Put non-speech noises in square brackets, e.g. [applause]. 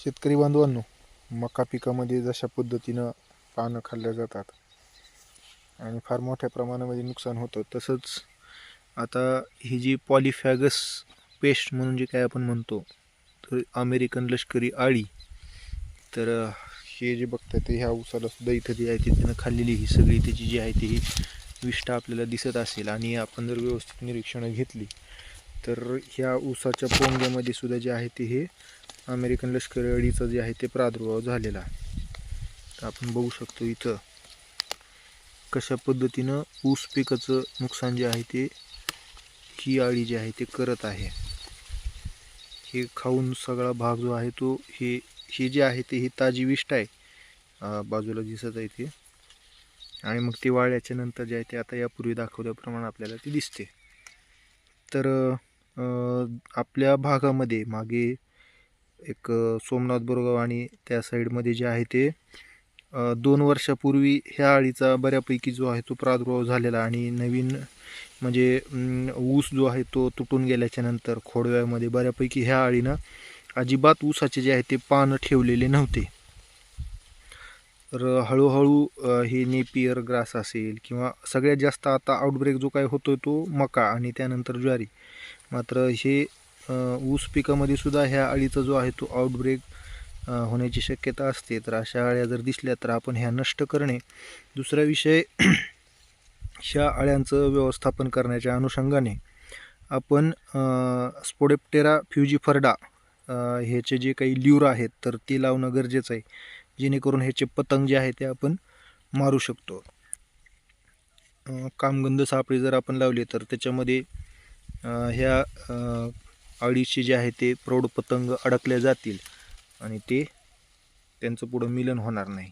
शेतकरी बांधवांनो मका पिकामध्ये जशा पद्धतीनं पानं खाल्ल्या जातात आणि फार मोठ्या प्रमाणामध्ये नुकसान होतं तसंच आता ही जी पॉलिफॅगस पेस्ट म्हणून जे काय आपण म्हणतो तर अमेरिकन लष्करी आळी तर हे जे बघतात ते ह्या उसाला सुद्धा इथं जी आहे ती त्यानं खाल्लेली ही सगळी त्याची जी आहे ती ही विष्ठा आपल्याला दिसत असेल आणि आपण जर व्यवस्थित निरीक्षणं घेतली तर ह्या ऊसाच्या पोंग्यामध्ये सुद्धा जे आहे ते हे अमेरिकन लष्करी अळीचं जे आहे ते प्रादुर्भाव झालेला आहे. तर आपण बघू शकतो इथं कशा पद्धतीनं ऊस पिकाचं नुकसान जे आहे ते ही अळी जी आहे ते करत आहे. हे खाऊन सगळा भाग जो आहे तो हे हे जे आहे ते ही ताजी विष्ट आहे. बाजूला दिसत आहे ते. आणि मग ते वाळल्याच्या नंतर जे आहे ते आता यापूर्वी दाखवल्याप्रमाणे आपल्याला ती दिसते. तर आपल्या भागामध्ये मागे एक सोमनाथ बोरगाव आणि त्या साईडमध्ये जे आहे ते दोन वर्षापूर्वी ह्या अळीचा बऱ्यापैकी जो आहे तो प्रादुर्भाव झालेला आणि नवीन म्हणजे ऊस जो आहे तो तुटून गेल्याच्यानंतर खोडव्यामध्ये बऱ्यापैकी ह्या अळीनं अजिबात ऊसाचे जे आहे ते पानं ठेवलेले नव्हते. तर हळूहळू हे नेपियर ग्रास असेल किंवा सगळ्यात जास्त आता आउटब्रेक जो काय होतो तो मका आणि त्यानंतर ज्वारी. मात्र हे ऊस पिकामध्ये सुद्धा ह्या अळीचा जो आहे तो आउटब्रेक होण्याची शक्यता असते. तर अशा अळ्या जर दिसल्या तर आपण ह्या नष्ट करणे. दुसरा विषय [clears throat] ह्या अळ्यांचं व्यवस्थापन करण्याच्या अनुषंगाने आपण स्पोडेप्टेरा फ्युजीफर्डा ह्याचे जे काही ल्यूर आहेत तर ते लावणं गरजेचं आहे. जेणेकरून ह्याचे पतंग जे आहे ते आपण मारू शकतो. कामगंध सापळे जर आपण लावले तर त्याच्यामध्ये ह्या अळीचे जे आहे ते प्रौढ पतंग अडकले जातील आणि ते त्यांचं पुढं मिलन होणार नाही.